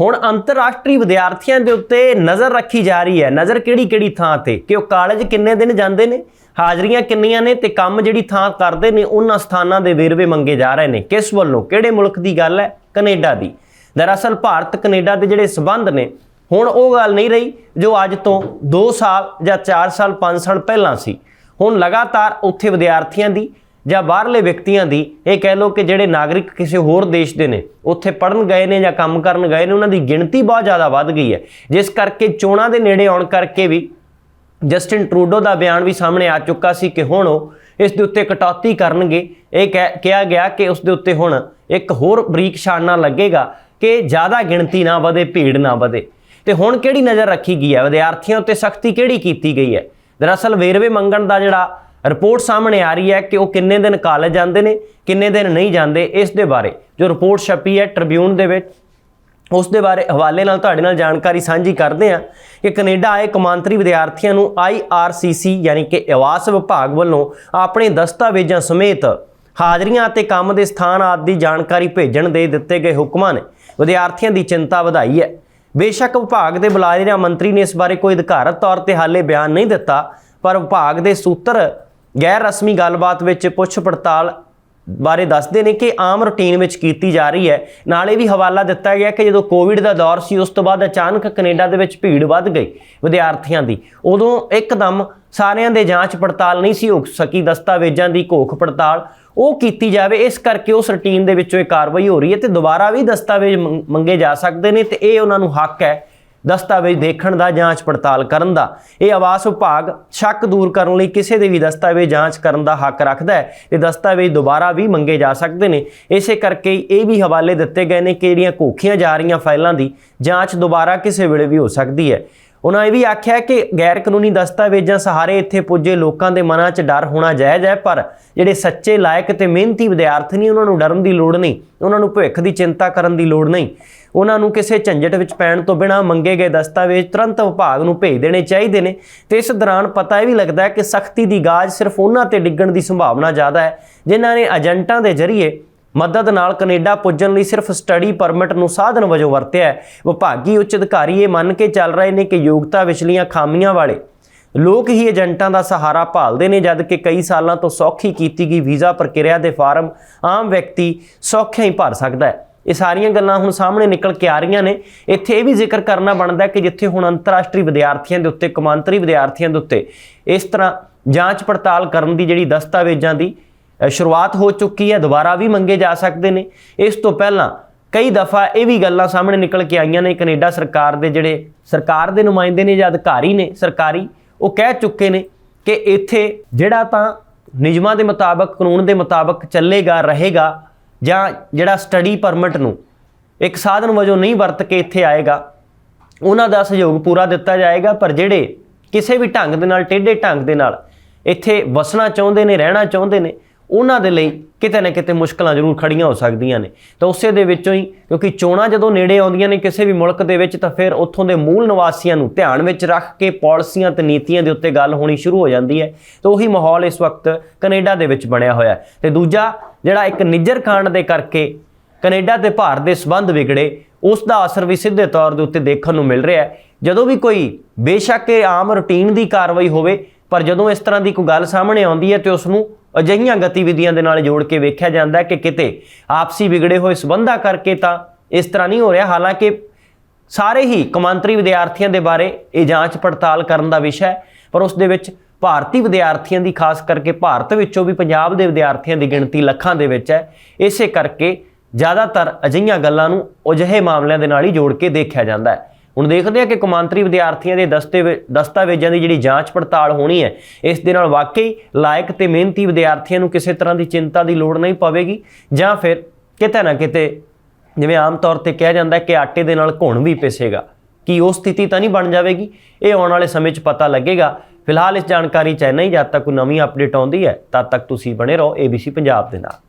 ਹੁਣ ਅੰਤਰਰਾਸ਼ਟਰੀ ਵਿਦਿਆਰਥੀਆਂ ਦੇ ਉੱਤੇ ਨਜ਼ਰ ਰੱਖੀ ਜਾ ਰਹੀ ਹੈ। ਨਜ਼ਰ ਕਿਹੜੀ ਕਿਹੜੀ ਥਾਂ ਤੇ? ਕਿ ਉਹ ਕਾਲਜ ਕਿੰਨੇ ਦਿਨ ਜਾਂਦੇ ਨੇ? ਹਾਜ਼ਰੀਆਂ ਕਿੰਨੀਆਂ ਨੇ? ਤੇ ਕੰਮ ਜਿਹੜੀ ਥਾਂ ਕਰਦੇ ਨੇ, ਉਹਨਾਂ ਸਥਾਨਾਂ ਦੇ ਵੇਰਵੇ ਮੰਗੇ ਜਾ ਰਹੇ ਨੇ। ਕਿਸ ਵੱਲੋਂ? ਕਿਹੜੇ ਮੁਲਕ ਦੀ ਗੱਲ ਹੈ? ਕੈਨੇਡਾ ਦੀ। ਦਰਅਸਲ ਭਾਰਤ, ਕੈਨੇਡਾ ਦੇ ਜਿਹੜੇ ਸਬੰਧ ਨੇ, ਹੁਣ ਉਹ ਗੱਲ ਨਹੀਂ ਰਹੀ ਜੋ ਅੱਜ ਤੋਂ 2 ਸਾਲ ਜਾਂ 4 ਸਾਲ 5 ਸਾਲ ਪਹਿਲਾਂ ਸੀ। ਹੁਣ ਲਗਾਤਾਰ ਉੱਥੇ ਵਿਦਿਆਰਥੀਆਂ ਦੀ ਜਾਂ ਬਾਹਰਲੇ ਵਿਅਕਤੀਆਂ ਦੀ, ਇਹ ਕਹਿ ਲਓ ਕਿ ਜਿਹੜੇ ਨਾਗਰਿਕ ਕਿਸੇ ਹੋਰ ਦੇਸ਼ ਦੇ ਨੇ, ਉੱਥੇ ਪੜਨ ਗਏ ਨੇ ਜਾਂ ਕੰਮ ਕਰਨ ਗਏ ਨੇ, ਉਹਨਾਂ ਦੀ ਗਿਣਤੀ ਬਹੁਤ ਜ਼ਿਆਦਾ ਵੱਧ ਗਈ ਹੈ। ਜਿਸ ਕਰਕੇ ਚੋਣਾਂ ਦੇ ਨੇੜੇ ਆਉਣ ਕਰਕੇ ਵੀ ਜਸਟਿਨ ਟਰੂਡੋ ਦਾ ਬਿਆਨ ਵੀ ਸਾਹਮਣੇ ਆ ਚੁੱਕਾ ਸੀ ਕਿ ਹੁਣ ਉਹ ਇਸ ਦੇ ਉੱਤੇ ਕਟੌਤੀ ਕਰਨਗੇ। ਇਹ ਕਹਿ- ਕਿਹਾ ਗਿਆ ਕਿ ਉਸ ਦੇ ਉੱਤੇ ਹੁਣ ਇੱਕ ਹੋਰ ਬਰੀਕ ਸ਼ਾਨਾ ਲੱਗੇਗਾ ਕਿ ਜ਼ਿਆਦਾ ਗਿਣਤੀ ਨਾ ਵਧੇ, ਭੀੜ ਨਾ ਵਧੇ। ਤੇ ਹੁਣ ਕਿਹੜੀ ਨਜ਼ਰ ਰੱਖੀ ਗਈ ਹੈ? ਵਿਦਿਆਰਥੀਆਂ ਉੱਤੇ ਸਖਤੀ ਕਿਹੜੀ ਕੀਤੀ ਗਈ ਹੈ? ਦਰਅਸਲ ਵੇਰਵੇ ਮੰਗਣ ਦਾ ਜਿਹੜਾ ਰਿਪੋਰਟ ਸਾਹਮਣੇ ਆ ਰਹੀ ਹੈ ਕਿ ਉਹ ਕਿੰਨੇ ਦਿਨ ਕਾਲਜ ਜਾਂਦੇ ਨੇ, ਕਿੰਨੇ ਦਿਨ ਨਹੀਂ ਜਾਂਦੇ, ਇਸ ਦੇ ਬਾਰੇ ਜੋ ਰਿਪੋਰਟ ਛਪੀ ਹੈ ਟ੍ਰਿਬਿਊਨ ਦੇ ਵਿੱਚ, ਉਸ ਦੇ ਬਾਰੇ ਹਵਾਲੇ ਨਾਲ ਤੁਹਾਡੇ ਨਾਲ ਜਾਣਕਾਰੀ ਸਾਂਝੀ ਕਰਦੇ ਹਾਂ ਕਿ ਕੈਨੇਡਾ ਆਏ ਕਮਾਂਤਰੀ ਵਿਦਿਆਰਥੀਆਂ ਨੂੰ IRCC ਯਾਨੀ ਕਿ ਆਵਾਸ ਵਿਭਾਗ ਵੱਲੋਂ ਆਪਣੇ ਦਸਤਾਵੇਜ਼ਾਂ ਸਮੇਤ ਹਾਜ਼ਰੀਆਂ ਅਤੇ ਕੰਮ ਦੇ ਸਥਾਨ ਆਦਿ ਦੀ ਜਾਣਕਾਰੀ ਭੇਜਣ ਦੇ ਦਿੱਤੇ ਗਏ ਹੁਕਮਾਂ ਨੇ। ਵਿਦਿਆਰਥੀਆਂ ਦੀ ਚਿੰਤਾ ਵਧਾਈ ਹੈ। ਬੇਸ਼ੱਕ ਵਿਭਾਗ ਦੇ ਬੁਲਾਰੇ ਜਾਂ ਮੰਤਰੀ ਨੇ ਇਸ ਬਾਰੇ ਕੋਈ ਅਧਿਕਾਰਤ ਤੌਰ ਤੇ ਹਾਲੇ ਬਿਆਨ ਨਹੀਂ ਦਿੱਤਾ, ਪਰ ਵਿਭਾਗ ਦੇ ਸੂਤਰ ਗੈਰ ਰਸਮੀ ਗੱਲਬਾਤ ਵਿੱਚ ਪੁੱਛ ਪੜਤਾਲ ਬਾਰੇ ਦੱਸਦੇ ਨੇ ਕਿ ਆਮ ਰੁਟੀਨ ਵਿੱਚ ਕੀਤੀ ਜਾ ਰਹੀ ਹੈ। ਨਾਲੇ ਵੀ ਹਵਾਲਾ ਦਿੱਤਾ ਗਿਆ ਕਿ ਜਦੋਂ ਕੋਵਿਡ ਦਾ ਦੌਰ ਸੀ, ਉਸ ਤੋਂ ਬਾਅਦ ਅਚਾਨਕ ਕੈਨੇਡਾ ਦੇ ਵਿੱਚ ਭੀੜ ਵੱਧ ਗਈ ਵਿਦਿਆਰਥੀਆਂ ਦੀ। ਉਦੋਂ ਇੱਕਦਮ ਸਾਰਿਆਂ ਦੇ ਜਾਂਚ ਪੜਤਾਲ ਨਹੀਂ ਸੀ ਹੋ ਸਕੀ, ਦਸਤਾਵੇਜ਼ਾਂ ਦੀ ਘੋਖ ਪੜਤਾਲ ਉਹ ਕੀਤੀ ਜਾਵੇ। ਇਸ ਕਰਕੇ ਉਸ ਰੁਟੀਨ ਦੇ ਵਿੱਚੋਂ ਇਹ ਕਾਰਵਾਈ ਹੋ ਰਹੀ ਹੈ ਤੇ ਦੁਬਾਰਾ ਵੀ ਦਸਤਾਵੇਜ਼ ਮੰਗ- ਮੰਗੇ ਜਾ ਸਕਦੇ ਨੇ ਤੇ ਇਹ ਉਹਨਾਂ ਨੂੰ ਹੱਕ ਹੈ ਦਸਤਾਵੇਜ਼ ਦੇਖਣ ਦਾ, ਜਾਂਚ ਪੜਤਾਲ ਕਰਨ ਦਾ। ਇਹ ਆਵਾਸ ਵਿਭਾਗ ਸ਼ੱਕ ਦੂਰ ਕਰਨ ਲਈ ਕਿਸੇ ਦੇ ਵੀ ਦਸਤਾਵੇਜ਼ ਜਾਂਚ ਕਰਨ ਦਾ ਹੱਕ ਰੱਖਦਾ ਹੈ ਤੇ ਦਸਤਾਵੇਜ਼ ਦੁਬਾਰਾ ਵੀ ਮੰਗੇ ਜਾ ਸਕਦੇ ਨੇ। ਇਸੇ ਕਰਕੇ ਇਹ ਵੀ ਹਵਾਲੇ ਦਿੱਤੇ ਗਏ ਨੇ ਕਿ ਜਿਹੜੀਆਂ ਘੋਖੀਆਂ ਜਾ ਰਹੀਆਂ ਫਾਈਲਾਂ ਦੀ ਜਾਂਚ ਦੁਬਾਰਾ ਕਿਸੇ ਵੇਲੇ ਵੀ ਹੋ ਸਕਦੀ ਹੈ। ਉਹਨਾਂ ਇਹ ਵੀ ਆਖਿਆ ਕਿ ਗੈਰ ਕਾਨੂੰਨੀ ਦਸਤਾਵੇਜ਼ਾਂ ਸਹਾਰੇ ਇੱਥੇ ਪੁੱਜੇ ਲੋਕਾਂ ਦੇ ਮਨਾਂ 'ਚ ਡਰ ਹੋਣਾ ਜਾਇਜ਼ ਹੈ, ਪਰ ਜਿਹੜੇ ਸੱਚੇ ਲਾਇਕ ਤੇ ਮਿਹਨਤੀ ਵਿਦਿਆਰਥੀ ਨੇ, ਉਹਨਾਂ ਨੂੰ ਡਰਨ ਦੀ ਲੋੜ ਨਹੀਂ, ਉਹਨਾਂ ਨੂੰ ਭਵਿੱਖ ਦੀ ਚਿੰਤਾ ਕਰਨ ਦੀ ਲੋੜ ਨਹੀਂ। ਉਹਨਾਂ ਨੂੰ ਕਿਸੇ ਝੰਜਟ ਵਿੱਚ ਪੈਣ ਤੋਂ ਬਿਨਾਂ ਮੰਗੇ ਗਏ ਦਸਤਾਵੇਜ਼ ਤੁਰੰਤ ਵਿਭਾਗ ਨੂੰ ਭੇਜ ਦੇਣੇ ਚਾਹੀਦੇ ਨੇ ਤੇ ਇਸ ਦੌਰਾਨ ਪਤਾ ਇਹ ਵੀ ਲੱਗਦਾ ਹੈ ਕਿ ਸਖਤੀ ਦੀ ਗਾਜ ਸਿਰਫ ਉਹਨਾਂ ਤੇ ਡਿੱਗਣ ਦੀ ਸੰਭਾਵਨਾ ਜ਼ਿਆਦਾ ਹੈ, ਜਿਨ੍ਹਾਂ ਨੇ ਏਜੰਟਾਂ ਦੇ ਜ਼ਰੀਏ ਮਦਦ ਨਾਲ ਕੈਨੇਡਾ ਪੁੱਜਣ ਲਈ ਸਿਰਫ ਸਟੱਡੀ ਪਰਮਿਟ ਨੂੰ ਸਾਧਨ ਵਜੋਂ ਵਰਤਿਆ ਹੈ। ਵਿਭਾਗੀ ਉੱਚ ਅਧਿਕਾਰੀ ਇਹ ਮੰਨ ਕੇ ਚੱਲ ਰਹੇ ਨੇ ਕਿ ਯੋਗਤਾ ਵਿਚਲੀਆਂ ਖਾਮੀਆਂ ਵਾਲੇ ਲੋਕ ਹੀ ਏਜੰਟਾਂ ਦਾ ਸਹਾਰਾ ਭਾਲਦੇ ਨੇ, ਜਦ ਕਿ ਕਈ ਸਾਲਾਂ ਤੋਂ ਸੌਖੀ ਕੀਤੀ ਗਈ ਵੀਜ਼ਾ ਪ੍ਰਕਿਰਿਆ ਦੇ ਫਾਰਮ ਆਮ ਵਿਅਕਤੀ ਸੌਖਿਆਂ ਹੀ ਭਰ ਸਕਦਾ ਹੈ। ਇਹ ਸਾਰੀਆਂ ਗੱਲਾਂ ਹੁਣ ਸਾਹਮਣੇ ਨਿਕਲ ਕੇ ਆ ਰਹੀਆਂ ਨੇ। ਇੱਥੇ ਇਹ ਵੀ ਜ਼ਿਕਰ ਕਰਨਾ ਬਣਦਾ ਕਿ ਜਿੱਥੇ ਹੁਣ ਅੰਤਰਰਾਸ਼ਟਰੀ ਵਿਦਿਆਰਥੀਆਂ ਦੇ ਉੱਤੇ, ਕੌਮਾਂਤਰੀ ਵਿਦਿਆਰਥੀਆਂ ਦੇ ਉੱਤੇ ਇਸ ਤਰ੍ਹਾਂ ਜਾਂਚ ਪੜਤਾਲ ਕਰਨ ਦੀ ਜਿਹੜੀ ਦਸਤਾਵੇਜ਼ਾਂ ਦੀ ਸ਼ੁਰੂਆਤ ਹੋ ਚੁੱਕੀ ਹੈ, ਦੁਬਾਰਾ ਵੀ ਮੰਗੇ ਜਾ ਸਕਦੇ ਨੇ। ਇਸ ਤੋਂ ਪਹਿਲਾਂ ਕਈ ਦਫਾ ਇਹ ਵੀ ਗੱਲਾਂ ਸਾਹਮਣੇ ਨਿਕਲ ਕੇ ਆਈਆਂ ਨੇ, ਕੈਨੇਡਾ ਸਰਕਾਰ ਦੇ ਜਿਹੜੇ ਸਰਕਾਰ ਦੇ ਨੁਮਾਇੰਦੇ ਨੇ ਜਾਂ ਅਧਿਕਾਰੀ ਨੇ, ਸਰਕਾਰੀ, ਉਹ ਕਹਿ ਚੁੱਕੇ ਨੇ ਕਿ ਇੱਥੇ ਜਿਹੜਾ ਤਾਂ ਨਿਯਮਾਂ ਦੇ ਮੁਤਾਬਕ, ਕਾਨੂੰਨ ਦੇ ਮੁਤਾਬਕ ਚੱਲੇਗਾ, ਰਹੇਗਾ ਜਾਂ ਜਿਹੜਾ ਸਟੱਡੀ ਪਰਮਿਟ ਨੂੰ ਇੱਕ ਸਾਧਨ ਵਜੋਂ ਨਹੀਂ ਵਰਤ ਕੇ ਇੱਥੇ ਆਏਗਾ, ਉਹਨਾਂ ਦਾ ਸਹਿਯੋਗ ਪੂਰਾ ਦਿੱਤਾ ਜਾਏਗਾ, ਪਰ ਜਿਹੜੇ ਕਿਸੇ ਵੀ ਢੰਗ ਦੇ ਨਾਲ, ਟੇਢੇ ਢੰਗ ਦੇ ਨਾਲ ਇੱਥੇ ਵਸਣਾ ਚਾਹੁੰਦੇ ਨੇ, ਰਹਿਣਾ ਚਾਹੁੰਦੇ ਨੇ ਉਹਨਾਂ ਦੇ ਲਈ ਕਿਤੇ ਨਾ ਕਿਤੇ ਮੁਸ਼ਕਲਾਂ ਜ਼ਰੂਰ ਖੜੀਆਂ ਹੋ ਸਕਦੀਆਂ ਨੇ। ਤਾਂ ਉਸੇ ਦੇ ਵਿੱਚੋਂ ਹੀ, ਕਿਉਂਕਿ ਚੋਣਾਂ ਜਦੋਂ ਨੇੜੇ ਆਉਂਦੀਆਂ ਨੇ ਕਿਸੇ ਵੀ ਮੁਲਕ ਦੇ ਵਿੱਚ, ਤਾਂ ਫਿਰ ਉੱਥੋਂ ਦੇ ਮੂਲ ਨਿਵਾਸੀਆਂ ਨੂੰ ਧਿਆਨ ਵਿੱਚ ਰੱਖ ਕੇ ਪਾਲਿਸੀਆਂ ਤੇ ਨੀਤੀਆਂ ਦੇ ਉੱਤੇ ਗੱਲ ਹੋਣੀ ਸ਼ੁਰੂ ਹੋ ਜਾਂਦੀ ਹੈ। ਤਾਂ ਉਹੀ ਮਾਹੌਲ ਇਸ ਵਕਤ ਕੈਨੇਡਾ ਦੇ ਵਿੱਚ ਬਣਿਆ ਹੋਇਆ ਹੈ। ਤੇ ਦੂਜਾ, ਜਿਹੜਾ ਇੱਕ ਨਿੱਜਰ ਕਾਂਡ ਦੇ ਕਰਕੇ ਕੈਨੇਡਾ ਤੇ ਭਾਰਤ ਦੇ ਸਬੰਧ ਵਿਗੜੇ, ਉਸ ਦਾ ਅਸਰ ਵੀ ਸਿੱਧੇ ਤੌਰ ਦੇ ਉੱਤੇ ਦੇਖਣ ਨੂੰ ਮਿਲ ਰਿਹਾ ਹੈ। ਜਦੋਂ ਵੀ ਕੋਈ ਬੇਸ਼ੱਕ ਇਹ ਆਮ ਰੁਟੀਨ ਦੀ ਕਾਰਵਾਈ ਹੋਵੇ, ਪਰ ਜਦੋਂ ਇਸ ਤਰ੍ਹਾਂ ਦੀ ਕੋਈ ਗੱਲ ਸਾਹਮਣੇ ਆਉਂਦੀ ਹੈ ਤੇ ਉਸ ਨੂੰ ਅਜਿਹੀਆਂ ਗਤੀਵਿਧੀਆਂ ਦੇ ਨਾਲ ਜੋੜ ਕੇ ਵੇਖਿਆ ਜਾਂਦਾ ਹੈ ਕਿ ਕਿਤੇ ਆਪਸੀ ਵਿਗੜੇ ਹੋਏ ਸਬੰਧਾਂ ਕਰਕੇ ਤਾਂ ਇਸ ਤਰ੍ਹਾਂ ਨਹੀਂ ਹੋ ਰਿਹਾ। ਹਾਲਾਂਕਿ ਸਾਰੇ ਹੀ ਕੌਮਾਂਤਰੀ ਵਿਦਿਆਰਥੀਆਂ ਦੇ ਬਾਰੇ ਇਹ ਜਾਂਚ ਪੜਤਾਲ ਕਰਨ ਦਾ ਵਿਸ਼ਾ ਹੈ, ਪਰ ਉਸ ਦੇ ਵਿੱਚ ਭਾਰਤੀ ਵਿਦਿਆਰਥੀਆਂ ਦੀ ਖਾਸ ਕਰਕੇ ਭਾਰਤ ਵਿੱਚੋਂ ਵੀ ਪੰਜਾਬ ਦੇ ਵਿਦਿਆਰਥੀਆਂ ਦੀ ਗਿਣਤੀ ਲੱਖਾਂ ਦੇ ਵਿੱਚ ਹੈ। ਇਸੇ ਕਰਕੇ ਜ਼ਿਆਦਾਤਰ ਅਜਿਹੀਆਂ ਗੱਲਾਂ ਨੂੰ ਅਜਿਹੇ ਮਾਮਲਿਆਂ ਦੇ ਨਾਲ ਹੀ ਜੋੜ ਕੇ ਦੇਖਿਆ ਜਾਂਦਾ ਹੈ। ਹੁਣ ਦੇਖਦੇ ਹਾਂ ਕਿ ਕੌਮਾਂਤਰੀ ਵਿਦਿਆਰਥੀਆਂ ਦੇ ਦਸਤਾਵੇ ਦਸਤਾਵੇਜ਼ਾਂ ਦੀ ਜਿਹੜੀ ਜਾਂਚ ਪੜਤਾਲ ਹੋਣੀ ਹੈ, ਇਸ ਦੇ ਨਾਲ ਵਾਕਈ ਲਾਇਕ ਤੇ ਮਿਹਨਤੀ ਵਿਦਿਆਰਥੀਆਂ ਨੂੰ ਕਿਸੇ ਤਰ੍ਹਾਂ ਦੀ ਚਿੰਤਾ ਦੀ ਲੋੜ ਨਹੀਂ ਪਵੇਗੀ, ਜਾਂ ਫਿਰ ਕਿਤੇ ਨਾ ਕਿਤੇ ਜਿਵੇਂ ਆਮ ਤੌਰ ਤੇ ਕਿਹਾ ਜਾਂਦਾ ਕਿ ਆਟੇ ਦੇ ਨਾਲ ਘੁਣ ਵੀ ਪਿਸੇਗਾ, ਕੀ ਉਹ ਸਥਿਤੀ ਤਾਂ ਨਹੀਂ ਬਣ ਜਾਵੇਗੀ? ਇਹ ਆਉਣ ਵਾਲੇ ਸਮੇਂ 'ਚ ਪਤਾ ਲੱਗੇਗਾ। ਫਿਲਹਾਲ ਇਸ ਜਾਣਕਾਰੀ 'ਚ ਇੰਨਾ ਹੀ, ਜਦ ਤੱਕ ਕੋਈ ਨਵੀਂ ਅਪਡੇਟ ਆਉਂਦੀ ਹੈ, ਤਦ ਤੱਕ ਤੁਸੀਂ ਬਣੇ ਰਹੋ ABC ਪੰਜਾਬ ਦੇ ਨਾਲ।